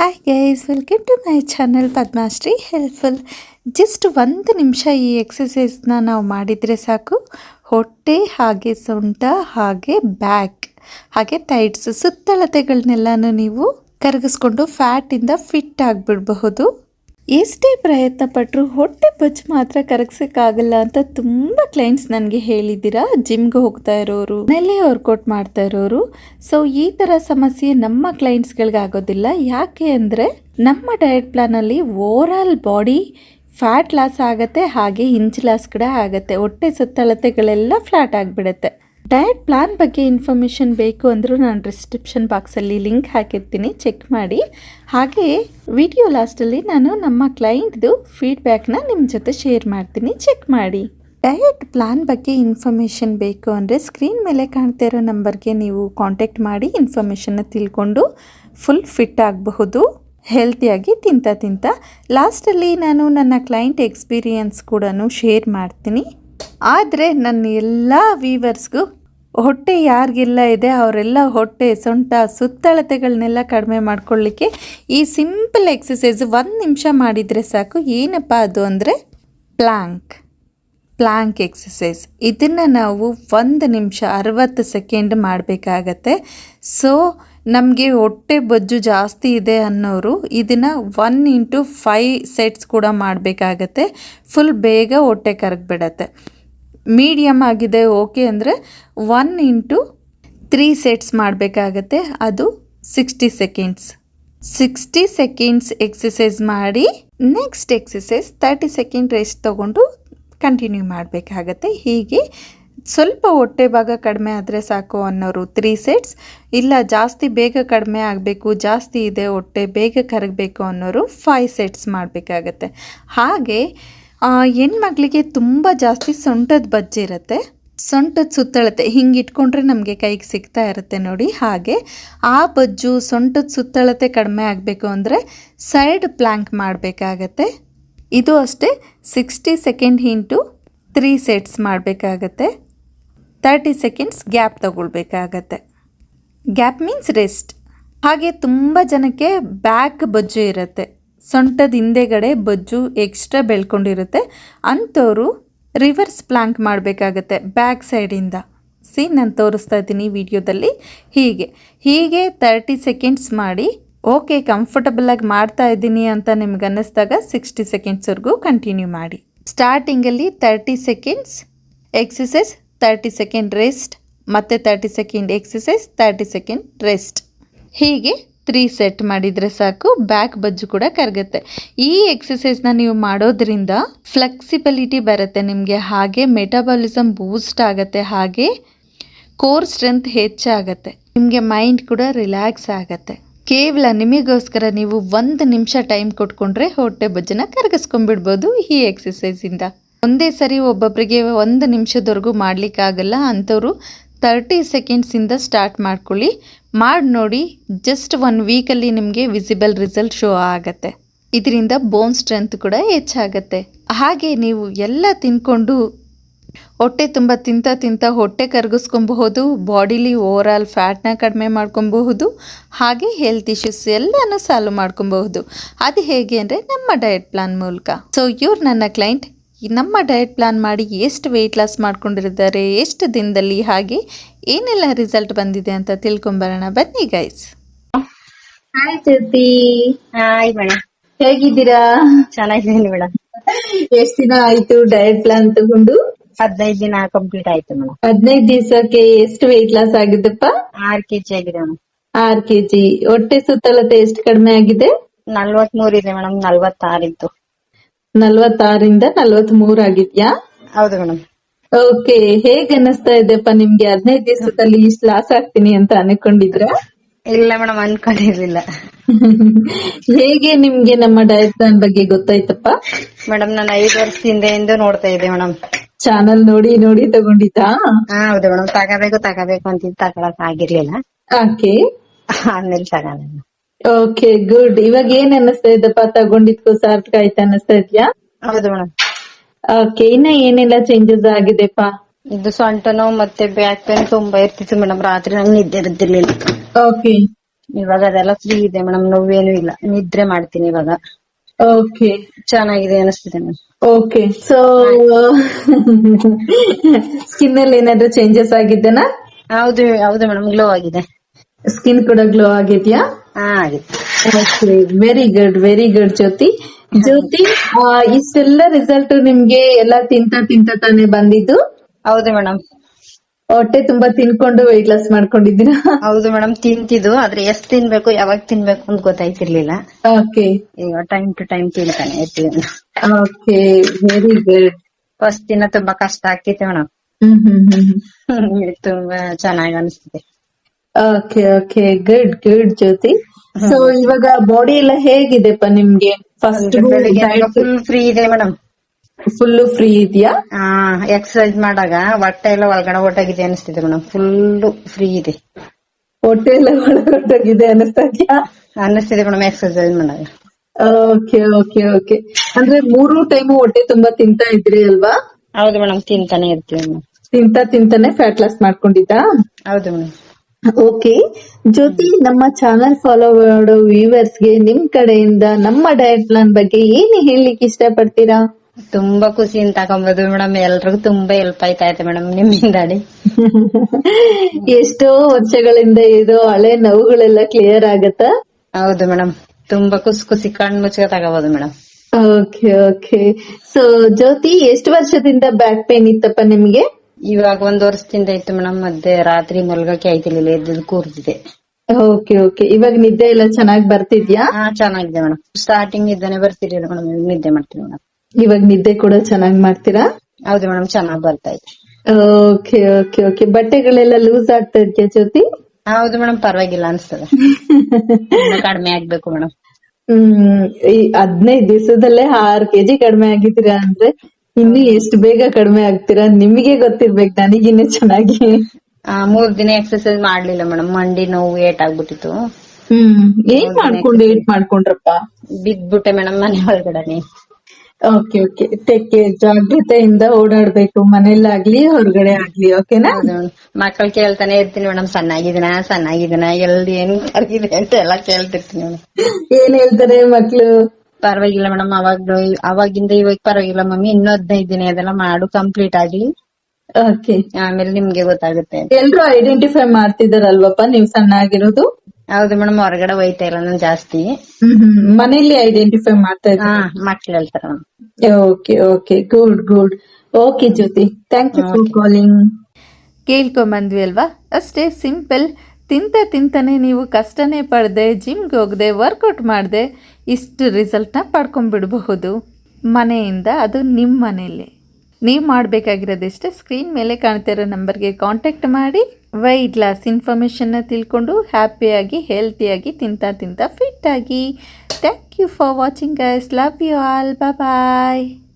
Hi guys welcome to my channel Padmashri helpful just ಒಂದು ನಿಮಿಷ ಈ ಎಕ್ಸಸೈಸ್ನ ನಾವು ಮಾಡಿದರೆ ಸಾಕು. ಹೊಟ್ಟೆ, ಹಾಗೆ ಸೊಂಟ, ಹಾಗೆ ಬ್ಯಾಕ್ ಹಾಗೆ ಟೈಟ್ಸ್ ಸುತ್ತಳತೆಗಳನ್ನೆಲ್ಲನೂ ನೀವು ಕರಗಿಸ್ಕೊಂಡು ಫ್ಯಾಟಿಂದ ಫಿಟ್ ಆಗಿಬಿಡಬಹುದು. ಎಷ್ಟೇ ಪ್ರಯತ್ನ ಪಟ್ಟರು ಹೊಟ್ಟೆ ಬಚ್ಚು ಮಾತ್ರ ಕರಗಿಸೋಕ್ಕಾಗಲ್ಲ ಅಂತ ತುಂಬ ಕ್ಲೈಂಟ್ಸ್ ನನಗೆ ಹೇಳಿದ್ದೀರಾ? ಜಿಮ್ಗೆ ಹೋಗ್ತಾ ಇರೋರು ನೆಲೆ ವರ್ಕೌಟ್ ಮಾಡ್ತಾ ಇರೋರು. ಸೊ ಈ ಥರ ಸಮಸ್ಯೆ ನಮ್ಮ ಕ್ಲೈಂಟ್ಸ್ಗಳಿಗೆ ಆಗೋದಿಲ್ಲ ಯಾಕೆ ಅಂದರೆ ನಮ್ಮ ಡಯಟ್ ಪ್ಲಾನಲ್ಲಿ ಆಲ್ ಬಾಡಿ ಫ್ಯಾಟ್ ಲಾಸ್ ಆಗುತ್ತೆ, ಹಾಗೆ ಇಂಚ್ ಲಾಸ್ ಕೂಡ ಆಗುತ್ತೆ. ಹೊಟ್ಟೆ ಸುತ್ತಳತೆಗಳೆಲ್ಲ ಫ್ಲಾಟ್ ಆಗಿಬಿಡುತ್ತೆ. ಡಯಟ್ ಪ್ಲಾನ್ ಬಗ್ಗೆ ಇನ್ಫಾರ್ಮೇಷನ್ ಬೇಕು ಅಂದರೂ ನಾನು ಡಿಸ್ಕ್ರಿಪ್ಷನ್ ಬಾಕ್ಸಲ್ಲಿ ಲಿಂಕ್ ಹಾಕಿರ್ತೀನಿ ಚೆಕ್ ಮಾಡಿ. ಹಾಗೆಯೇ ವಿಡಿಯೋ ಲಾಸ್ಟಲ್ಲಿ ನಾನು ನಮ್ಮ ಕ್ಲೈಂಟ್ದು ಫೀಡ್ಬ್ಯಾಕ್ನ ನಿಮ್ಮ ಜೊತೆ ಶೇರ್ ಮಾಡ್ತೀನಿ ಚೆಕ್ ಮಾಡಿ. ಡಯಟ್ ಪ್ಲಾನ್ ಬಗ್ಗೆ ಇನ್ಫಾರ್ಮೇಷನ್ ಬೇಕು ಅಂದರೆ ಸ್ಕ್ರೀನ್ ಮೇಲೆ ಕಾಣ್ತಾ ಇರೋ ನಂಬರ್ಗೆ ನೀವು ಕಾಂಟ್ಯಾಕ್ಟ್ ಮಾಡಿ ಇನ್ಫಾರ್ಮೇಷನ್ನ ತಿಳ್ಕೊಂಡು ಫುಲ್ ಫಿಟ್ ಆಗಬಹುದು ಹೆಲ್ತಿಯಾಗಿ ತಿಂತ ತಿಂತ. ಲಾಸ್ಟಲ್ಲಿ ನಾನು ನನ್ನ ಕ್ಲೈಂಟ್ ಎಕ್ಸ್ಪೀರಿಯನ್ಸ್ ಕೂಡ ಶೇರ್ ಮಾಡ್ತೀನಿ. ಆದರೆ ನನ್ನ ಎಲ್ಲ ವೀವರ್ಸ್ಗೂ ಹೊಟ್ಟೆ ಯಾರಿಗೆಲ್ಲ ಇದೆ, ಅವರೆಲ್ಲ ಹೊಟ್ಟೆ ಸೊಂಟ ಸುತ್ತಳತೆಗಳನ್ನೆಲ್ಲ ಕಡಿಮೆ ಮಾಡ್ಕೊಳ್ಳಿಕ್ಕೆ ಈ ಸಿಂಪಲ್ ಎಕ್ಸಸೈಸ್ ಒಂದು ನಿಮಿಷ ಮಾಡಿದರೆ ಸಾಕು. ಏನಪ್ಪ ಅದು ಅಂದರೆ ಪ್ಲ್ಯಾಂಕ್ ಪ್ಲ್ಯಾಂಕ್ ಎಕ್ಸಸೈಸ್ ಇದನ್ನು ನಾವು ಒಂದು ನಿಮಿಷ ಅರವತ್ತು ಸೆಕೆಂಡ್ ಮಾಡಬೇಕಾಗತ್ತೆ. ಸೊ ನಮಗೆ ಹೊಟ್ಟೆ ಬೊಜ್ಜು ಜಾಸ್ತಿ ಇದೆ ಅನ್ನೋರು ಇದನ್ನು ಒನ್ ಇಂಟು ಫೈ ಸೆಟ್ಸ್ ಕೂಡ ಮಾಡಬೇಕಾಗತ್ತೆ. ಫುಲ್ ಬೇಗ ಹೊಟ್ಟೆ ಕರಗಿಬಿಡತ್ತೆ. ಮೀಡಿಯಮ್ ಆಗಿದೆ ಓಕೆ ಅಂದರೆ ಒನ್ ಇಂಟು ತ್ರೀ ಸೆಟ್ಸ್ ಮಾಡಬೇಕಾಗತ್ತೆ. ಅದು sixty seconds sixty seconds exercise ಮಾಡಿ next exercise thirty second rest ತೊಗೊಂಡು ಕಂಟಿನ್ಯೂ ಮಾಡಬೇಕಾಗತ್ತೆ. ಹೀಗೆ ಸ್ವಲ್ಪ ಹೊಟ್ಟೆ ಭಾಗ ಕಡಿಮೆ ಆದರೆ ಸಾಕು ಅನ್ನೋರು ತ್ರೀ ಸೆಟ್ಸ್ ಇಲ್ಲ, ಜಾಸ್ತಿ ಬೇಗ ಕಡಿಮೆ ಆಗಬೇಕು, ಜಾಸ್ತಿ ಇದೆ ಹೊಟ್ಟೆ, ಬೇಗ ಕರಗಬೇಕು ಅನ್ನೋರು ಫೈವ್ ಸೆಟ್ಸ್ ಮಾಡಬೇಕಾಗತ್ತೆ. ಹಾಗೆ ಹೆಣ್ಮಕ್ಳಿಗೆ ತುಂಬ ಜಾಸ್ತಿ ಸೊಂಟದ ಬಜ್ಜಿ ಇರುತ್ತೆ. ಸೊಂಟದ ಸುತ್ತಳತೆ ಹಿಂಗೆ ಇಟ್ಕೊಂಡ್ರೆ ನಮಗೆ ಕೈಗೆ ಸಿಗ್ತಾ ಇರುತ್ತೆ ನೋಡಿ. ಹಾಗೆ, ಆ ಬಜ್ಜು ಸೊಂಟದ ಸುತ್ತಳತೆ ಕಡಿಮೆ ಆಗಬೇಕು ಅಂದರೆ ಸೈಡ್ ಪ್ಲ್ಯಾಂಕ್ ಮಾಡಬೇಕಾಗತ್ತೆ. ಇದು ಅಷ್ಟೇ sixty second into three sets ಮಾಡಬೇಕಾಗತ್ತೆ. ತರ್ಟಿ ಸೆಕೆಂಡ್ಸ್ ಗ್ಯಾಪ್ ತಗೊಳ್ಬೇಕಾಗತ್ತೆ. ಗ್ಯಾಪ್ ಮೀನ್ಸ್ ರೆಸ್ಟ್ ಹಾಗೆ ತುಂಬ ಜನಕ್ಕೆ ಬ್ಯಾಕ್ ಬೊಜ್ಜು ಇರುತ್ತೆ. ಸೊಂಟದ ಹಿಂದೆಗಡೆ ಬೊಜ್ಜು ಎಕ್ಸ್ಟ್ರಾ ಬೆಳ್ಕೊಂಡಿರುತ್ತೆ. ಅಂಥವ್ರು ರಿವರ್ಸ್ ಪ್ಲ್ಯಾಂಕ್ ಮಾಡಬೇಕಾಗತ್ತೆ ಬ್ಯಾಕ್ ಸೈಡಿಂದ ಸಿ ನಾನು ತೋರಿಸ್ತಾ ಇದ್ದೀನಿ ವಿಡಿಯೋದಲ್ಲಿ. ಹೀಗೆ. ಹೀಗೆ ತರ್ಟಿ ಸೆಕೆಂಡ್ಸ್ ಮಾಡಿ ಓಕೆ ಕಂಫರ್ಟಬಲಾಗಿ ಮಾಡ್ತಾ ಇದ್ದೀನಿ ಅಂತ ನಿಮ್ಗೆ ಅನ್ನಿಸ್ದಾಗ ಸಿಕ್ಸ್ಟಿ ಸೆಕೆಂಡ್ಸ್ವರೆಗೂ ಕಂಟಿನ್ಯೂ ಮಾಡಿ. ಸ್ಟಾರ್ಟಿಂಗಲ್ಲಿ thirty seconds exercise thirty second rest ಮತ್ತೆ thirty second exercise thirty second rest ಹೀಗೆ ತ್ರೀ ಸೆಟ್ ಮಾಡಿದರೆ ಸಾಕು ಬ್ಯಾಕ್ ಬಜ್ಜು ಕೂಡ ಕರಗುತ್ತೆ. ಈ ಎಕ್ಸಸೈಸ್ನ ನೀವು ಮಾಡೋದ್ರಿಂದ ಫ್ಲೆಕ್ಸಿಬಿಲಿಟಿ ಬರುತ್ತೆ ನಿಮಗೆ, ಹಾಗೆ ಮೆಟಾಬಾಲಿಸಮ್ ಬೂಸ್ಟ್ ಆಗುತ್ತೆ, ಹಾಗೆ ಕೋರ್ ಸ್ಟ್ರೆಂತ್ ಹೆಚ್ಚಾಗತ್ತೆ. ನಿಮಗೆ ಮೈಂಡ್ ಕೂಡ ರಿಲ್ಯಾಕ್ಸ್ ಆಗುತ್ತೆ. ಕೇವಲ ನಿಮಗೋಸ್ಕರ ನೀವು ಒಂದು ನಿಮಿಷ ಟೈಮ್ ಕೊಟ್ಕೊಂಡ್ರೆ ಹೊಟ್ಟೆ ಬಜ್ಜನ ಕರಗಿಸ್ಕೊಂಡ್ಬಿಡ್ಬೋದು ಈ ಎಕ್ಸಸೈಸಿಂದ ಒಂದೇ ಸರಿ ಒಬ್ಬೊಬ್ಬರಿಗೆ ಒಂದು ನಿಮಿಷದವರೆಗೂ ಮಾಡಲಿಕ್ಕಾಗಲ್ಲ. ಅಂಥವ್ರು ತರ್ಟಿ ಸೆಕೆಂಡ್ಸಿಂದ ಸ್ಟಾರ್ಟ್ ಮಾಡ್ಕೊಳ್ಳಿ. ಮಾಡಿ ನೋಡಿ ಜಸ್ಟ್ ಒನ್ ವೀಕಲ್ಲಿ ನಿಮಗೆ ವಿಸಿಬಲ್ ರಿಸಲ್ಟ್ ಶೋ ಆಗತ್ತೆ. ಇದರಿಂದ ಬೋನ್ ಸ್ಟ್ರೆಂತ್ ಕೂಡ ಹೆಚ್ಚಾಗತ್ತೆ. ಹಾಗೆ ನೀವು ಎಲ್ಲ ತಿನ್ಕೊಂಡು ಹೊಟ್ಟೆ ತುಂಬ ತಿಂತ ತಿಂತ ಹೊಟ್ಟೆ ಕರಗಿಸ್ಕೊಬಹುದು ಬಾಡಿಲಿ ಓವರ್ ಆಲ್ ಫ್ಯಾಟ್ನ ಕಡಿಮೆ ಮಾಡ್ಕೊಬಹುದು, ಹಾಗೆ ಹೆಲ್ತ್ ಇಶ್ಯೂಸ್ ಎಲ್ಲನೂ ಸಾಲ್ವ್ ಮಾಡ್ಕೊಬಹುದು. ಅದು ಹೇಗೆ ಅಂದರೆ ನಮ್ಮ ಡಯಟ್ ಪ್ಲಾನ್ ಮೂಲಕ. ಸೊ ಇವ್ರು ನನ್ನ ಕ್ಲೈಂಟ್ ನಮ್ಮ ಡಯಟ್ ಪ್ಲಾನ್ ಮಾಡಿ ಎಷ್ಟು ವೆಯ್ಟ್ ಲಾಸ್ ಮಾಡ್ಕೊಂಡಿರಿದ್ದಾರೆ ಎಷ್ಟು ದಿನದಲ್ಲಿ ಹಾಗೆ ಏನೆಲ್ಲ ರಿಸಲ್ಟ್ ಬಂದಿದೆ ಅಂತ ತಿಳ್ಕೊಂಬರೋಣ. ಬನ್ನಿ guys hi Jyoti hi madam ಹೇಗಿದ್ದೀರಾ? ಚೆನ್ನಾಗಿದ್ದೀನಿ ಮೇಡಮ್ ಎಷ್ಟ್ ದಿನ ಆಯ್ತು ಡಯಟ್ ಪ್ಲಾನ್ ತಗೊಂಡು? ಹದಿನೈದು ದಿನ ಕಂಪ್ಲೀಟ್ ಆಯ್ತು ಮೇಡಮ್ ಹದಿನೈದು ದಿವಸಕ್ಕೆ ಎಷ್ಟು ವೆಯ್ಟ್ ಲಾಸ್ ಆಗಿದ್ದಪ್ಪ ಆರ್ ಕೆಜಿ ಆಗಿದೆ ಮೇಡಮ್ ಆರ್ ಕೆಜಿ ಹೊಟ್ಟೆ ಸುತ್ತಲತೆ ಎಷ್ಟು ಕಡಿಮೆ ಆಗಿದೆ? ನಲ್ವತ್ ಮೂರ್ ಇದೆ ಮೇಡಮ್ ನಲ್ವತ್ತಾರು ಇತ್ತು ನಲ್ವತ್ತಾರಿಂದ ನಲ್ವತ್ ಮೂರ್ ಆಗಿದ್ಯಾ? ಹೌದು ಮೇಡಮ್ ಓಕೆ ಹೇಗ್ ಅನ್ನಿಸ್ತಾ ಇದೆಪ್ಪ ನಿಮ್ಗೆ ಹದಿನೈದು ದಿವಸದಲ್ಲಿ ಇಷ್ಟು ಲಾಸ್ ಆಗ್ತೀನಿ ಅಂತ ಅನ್ಕೊಂಡಿದ್ರ? ಇಲ್ಲ ಮೇಡಮ್ ಅನ್ಕೊಂಡಿರ್ಲಿಲ್ಲ. ಹೇಗೆ ನಿಮ್ಗೆ ನಮ್ಮ ಡಯಟ್ ಪ್ಲಾನ್ ಬಗ್ಗೆ ಗೊತ್ತಾಯ್ತಪ್ಪ? ಮೇಡಮ್ ನಾನು ಐದು ವರ್ಷದಿಂದ ಎಂದು ನೋಡ್ತಾ ಇದ್ದೆ ಮೇಡಮ್ ಚಾನಲ್ ನೋಡಿ ನೋಡಿ ತಗೊಂಡಿದ್ದಾ? ಹಾ ಹೌದು ಮೇಡಮ್ ತಗೋಬೇಕು ತಗೋಬೇಕು ಅಂತ ತಗೊಳಕ್ ಆಗಿರ್ಲಿಲ್ಲ. ಓಕೆ ಆಮೇಲೆ ತಗೊಂಡೆ ಓಕೆ ಗುಡ್ ಇವಾಗ ಏನ್ ಅನ್ನಿಸ್ತಾ ಇದ್ದಪ್ಪ ತಗೊಂಡಿದ್ಕೋ ಸಾರ್ಥಕ ಆಯ್ತಾ ಅನ್ನಿಸ್ತಾ ಇದ್ಯಾ? ಹೌದು ಮೇಡಮ್ ಓಕೆ ಇನ್ನ ಏನೆಲ್ಲ ಚೇಂಜಸ್ ಆಗಿದೆಪ್ಪ? ಇದು ಸೊಂಟ ನೋವು ಮತ್ತೆ ಬ್ಯಾಕ್ ಪೇನ್ ತುಂಬಾ ಇರ್ತಿತ್ತು ಮೇಡಮ್ ರಾತ್ರಿ ನಂಗೆ ನಿದ್ದೆ ಇರ್ತಿರ್ಲಿಲ್ಲ ಓಕೆ ಇವಾಗ ಅದೆಲ್ಲ ಫ್ರೀ ಇದೆ ಮೇಡಮ್ ನೋವೇನು ಇಲ್ಲ. ನಿದ್ರೆ ಮಾಡ್ತೀನಿ ಇವಾಗ. ಓಕೆ ಚೆನ್ನಾಗಿದೆ ಅನಿಸ್ತಿದೆ ಮೇಡಮ್ ಓಕೆ ಸೊ ಸ್ಕಿನ್ ಅಲ್ಲಿ ಏನಾದ್ರು ಚೇಂಜಸ್ ಆಗಿದ್ದನಾ? ಹೌದು ಹೌದು ಮೇಡಮ್ ಗ್ಲೋ ಆಗಿದೆ. ಸ್ಕಿನ್ ಕೂಡ ಗ್ಲೋ ಆಗಿದ್ಯಾ? ಹಾ ಆಗಿದೆ very good very good Jyoti. Jyoti ಆ, ಇಷ್ಟೆಲ್ಲ ರಿಸಲ್ಟ್ ನಿಮ್ಗೆ ಎಲ್ಲ ತಿಂತ ತಿಂತ ತಾನೇ ಬಂದಿದ್ದು? ಹೌದು ಮೇಡಮ್ ಹೊಟ್ಟೆ ತುಂಬಾ ತಿನ್ಕೊಂಡು ವೆಯ್ಟ್ ಲಾಸ್ ಮಾಡ್ಕೊಂಡಿದ್ದೀರಾ? ಹೌದು ಮೇಡಮ್ ತಿಂತಿದ್ದು ಆದ್ರೆ ಎಷ್ಟ್ ತಿನ್ಬೇಕು ಯಾವಾಗ ತಿನ್ಬೇಕು ಅಂತ ಗೊತ್ತಾಯ್ತಿರ್ಲಿಲ್ಲ. ಓಕೆ ಈಗ ಟೈಮ್ ಟು ಟೈಮ್ ತಿಂತಾನೆ ಓಕೆ ವೆರಿ ಗುಡ್ ಫಸ್ಟ್ ದಿನ ತುಂಬಾ ಕಷ್ಟ ಆಗ್ತಿತ್ತು ಮೇಡಮ್ ಹ್ಮ್ ಹ್ಮ್ ಹ್ಮ್. ತುಂಬಾ ಚೆನ್ನಾಗಿ ಅನಿಸ್ತಿದೆ. Okay okay good good Jyoti. So ಇವಾಗ ಬಾಡಿ ಎಲ್ಲ ಹೇಗಿದೆಪ್ಪ ನಿಮ್ಗೆ? ಫಸ್ಟ್ ಫುಲ್ ಫ್ರೀ ಇದೆ ಮೇಡಮ್. ಫುಲ್ ಫ್ರೀ ಇದೆಯಾ? ಎಕ್ಸರ್ಸೈಸ್ ಮಾಡಾಗ ಹೊಟ್ಟೆ ಎಲ್ಲ ಒಳಗಡೆ ಒಟ್ಟಾಗಿದೆ ಅನಿಸ್ತಿದೆ ಮೇಡಮ್. ಫುಲ್ ಫ್ರೀ ಇದೆ. ಹೊಟ್ಟೆ ಎಲ್ಲ ಒಳಗೊಟ್ಟೋಗಿದೆ ಅನಿಸ್ತಾ ಇದೆಯಾ? ಅನಿಸ್ತಿದೆ ಮೇಡಮ್ ಎಕ್ಸರ್ಸೈಸ್ ಮಾಡಾಗ ಓಕೆ ಓಕೆ ಓಕೆ ಅಂದ್ರೆ ಮೂರು ಟೈಮು ಹೊಟ್ಟೆ ತುಂಬಾ ತಿಂತಾ ಇದ್ರಿ ಅಲ್ವಾ? ಹೌದು ಮೇಡಮ್ ತಿಂತಾನೆ ಇರ್ತೀವಿ ತಿಂತಾ ತಿಂತಾನೆ ಫ್ಯಾಟ್ ಲಾಸ್ ಮಾಡ್ಕೊಂಡಿದ್ದಾ? ಹೌದು ಮೇಡಮ್. ಓಕೆ ಜ್ಯೋತಿ ನಮ್ಮ ಚಾನೆಲ್ ಫಾಲೋ ಮಾಡೋ ವ್ಯೂವರ್ಸ್ಗೆ ನಿಮ್ ಕಡೆಯಿಂದ ನಮ್ಮ ಡಯಟ್ ಪ್ಲಾನ್ ಬಗ್ಗೆ ಏನ್ ಹೇಳಲಿಕ್ಕೆ ಇಷ್ಟಪಡ್ತೀರಾ? ತುಂಬಾ ಖುಷಿಯಿಂದ ತಗೊಂಬೋದು ಮೇಡಮ್. ಎಲ್ರಿಗೂ ತುಂಬಾ ಹೆಲ್ಪ್ ಆಯ್ತಾ ಇದೆ ಮೇಡಮ್ ನಿಮ್ಮಿಂದಾಡಿ ಎಷ್ಟೋ ವರ್ಷಗಳಿಂದ ಇದು ಹಳೆ ನೋವುಗಳೆಲ್ಲ ಕ್ಲಿಯರ್ ಆಗತ್ತಾ? ಹೌದು ಮೇಡಮ್. ತುಂಬಾ ಖುಷಿ ಖುಷಿ ಕಣ್ಣು ಮುಚ್ಚಿಗೆ ತಗೋಬಹುದು madam. Okay okay so Jyoti ಎಷ್ಟು ವರ್ಷದಿಂದ ಬ್ಯಾಕ್ ಪೇನ್ ಇತ್ತಪ್ಪ ನಿಮ್ಗೆ? ಇವಾಗ ಒಂದ್ ವರ್ಷದಿಂದ ಇತ್ತು ಮೇಡಮ್ ಮಧ್ಯೆ ರಾತ್ರಿ ಮಲ್ಗಕ್ಕೆ ಆಯ್ತಿರ್ಲಿಲ್ಲ ಎದ್ದು ಕೂರ್ತಿದೆ ಓಕೆ ಓಕೆ. ಇವಾಗ ನಿದ್ದೆ ಎಲ್ಲ ಚೆನ್ನಾಗಿ ಬರ್ತಿದ್ಯಾ? ಹಾ ಚೆನ್ನಾಗಿದೆ ಮೇಡಮ್. ಸ್ಟಾರ್ಟಿಂಗ್ ಇದ್ದಾನೆ ಬರ್ತಿರ್ಲಿಲ್ಲ ಮೇಡಮ್ ನಿದ್ದೆ ಮಾಡ್ತೀನಿ ಮೇಡಮ್. ಇವಾಗ ನಿದ್ದೆ ಕೂಡ ಚೆನ್ನಾಗಿ ಮಾಡ್ತೀರಾ? ಹೌದು ಮೇಡಮ್ ಚೆನ್ನಾಗಿ ಬರ್ತಾ ಇದೆ. Okay okay okay. ಬಟ್ಟೆಗಳೆಲ್ಲ ಲೂಸ್ ಆಗ್ತಾ ಇದೆಯಾ ಜ್ಯೋತಿ? ಹೌದು ಮೇಡಮ್ ಪರವಾಗಿಲ್ಲ ಅನ್ಸ್ತದೆ. ಇನ್ನು ಕಡಿಮೆ ಆಗ್ಬೇಕು ಮೇಡಮ್. ಹ್ಮ್ ಈ ಹದಿನೈದು ದಿವಸದಲ್ಲೇ ಆರ್ ಕೆಜಿ ಕಡಿಮೆ ಆಗಿದ್ದೀರಾ ಅಂದ್ರೆ ಇನ್ನು ಎಷ್ಟು ಬೇಗ ಕಡಿಮೆ ಆಗ್ತೀರಾ? ನಿಮಗೆ ಗೊತ್ತಿರ್ಬೇಕು ನನಗಿನ್ನು ಚೆನ್ನಾಗಿ. ಆ, ಮೂರ್ ದಿನ ಎಕ್ಸರ್ಸೈಸ್ ಮಾಡ್ಲಿಲ್ಲ ಮೇಡಮ್ ಮಂಡಿ ನೋವು ಏಟ್ ಆಗ್ಬಿಟ್ಟಿತ್ತು. ಹ್ಮ್. ಏನ್ ಮಾಡ್ಕೊಂಡು ಏಟ್ ಮಾಡ್ಕೊಂಡ್ರಪ್ಪ? ಬಿದ್ಬಿಟ್ಟೆ ಮೇಡಮ್ ಮನೆ ಒಳಗಡೆ. ಓಕೆ ಓಕೆ ತೆಕ್ಕೆ ಜಾಗ್ರತೆಯಿಂದ ಓಡಾಡ್ಬೇಕು. ಮನೇಲಾಗ್ಲಿ ಹೊರಗಡೆ ಆಗ್ಲಿ ಓಕೆನಾ ಮಕ್ಕಳು ಕೇಳ್ತಾನೆ ಇರ್ತೀನಿ ಮೇಡಮ್ ಸಣ್ಣಾಗಿದ್ದೀನ ಸಣ್ಣಾಗಿದ್ದೀನ ಎಲ್ಲಿ ಏನ್ ಕರ್ಗಿದೆ ಅಂತ ಎಲ್ಲ ಕೇಳ್ತಿರ್ತೀನಿ ಮೇಡಮ್ ಏನ್ ಹೇಳ್ತಾರೆ ಮಕ್ಳು? ಪರವಾಗಿಲ್ಲ ಮೇಡಮ್ ಅವಾಗ ಅವಾಗಿಂದ ಇವಾಗ ಪರವಾಗಿಲ್ಲ ಮಮ್ಮಿ ಇನ್ನೂ ಹದಿನೈದು ದಿನ ಅದೆಲ್ಲ ಮಾಡು ಕಂಪ್ಲೀಟ್ ಆಗ್ಲಿ. ಓಕೆ ಆಮೇಲೆ ನಿಮ್ಗೆ ಗೊತ್ತಾಗುತ್ತೆ ಎಲ್ರು ಐಡೆಂಟಿಫೈ ಮಾಡ್ತಿದಾರಲ್ವಪ್ಪ ನೀವ್ ಸಣ್ಣ ಆಗಿರೋದು ಹೌದು ಮೇಡಮ್ ಹೊರಗಡೆ ಹೋಯ್ತಾ ಇಲ್ಲ ನಾನು ಜಾಸ್ತಿ. ಮನೇಲಿ ಐಡೆಂಟಿಫೈ ಮಾಡ್ತಾ ಇದ್ದ ಮಕ್ಳು ಹೇಳ್ತಾರ okay okay good good okay Jyoti. Thank you for calling ಕೇಳ್ಕೊಂಬಂದ್ವಿ ಅಲ್ವಾ? ಅಷ್ಟೇ ಸಿಂಪಲ್ ತಿಂತ ತಿಂತಾನೆ ನೀವು ಕಷ್ಟನೇ ಪಡದೆ ಜಿಮ್ಗೆ ಹೋಗದೆ ವರ್ಕೌಟ್ ಮಾಡದೆ ಇಷ್ಟು ರಿಸಲ್ಟ್ನ ಪಡ್ಕೊಂಡ್ಬಿಡಬಹುದು. ಮನೆಯಿಂದ ಅದು ನಿಮ್ಮ ಮನೆಯಲ್ಲಿ. ನೀವು ಮಾಡಬೇಕಾಗಿರೋದಿಷ್ಟೇ ಸ್ಕ್ರೀನ್ ಮೇಲೆ ಕಾಣ್ತಿರೋ ನಂಬರ್ಗೆ ಕಾಂಟ್ಯಾಕ್ಟ್ ಮಾಡಿ ವೈಟ್ ಲಾಸ್ ಇನ್ಫಾರ್ಮೇಷನ್ನ ತಿಳ್ಕೊಂಡು ಹ್ಯಾಪಿಯಾಗಿ ಹೆಲ್ತಿಯಾಗಿ ತಿಂತ ತಿಂತ ಫಿಟ್ಟಾಗಿ thank you for watching guys love you all bye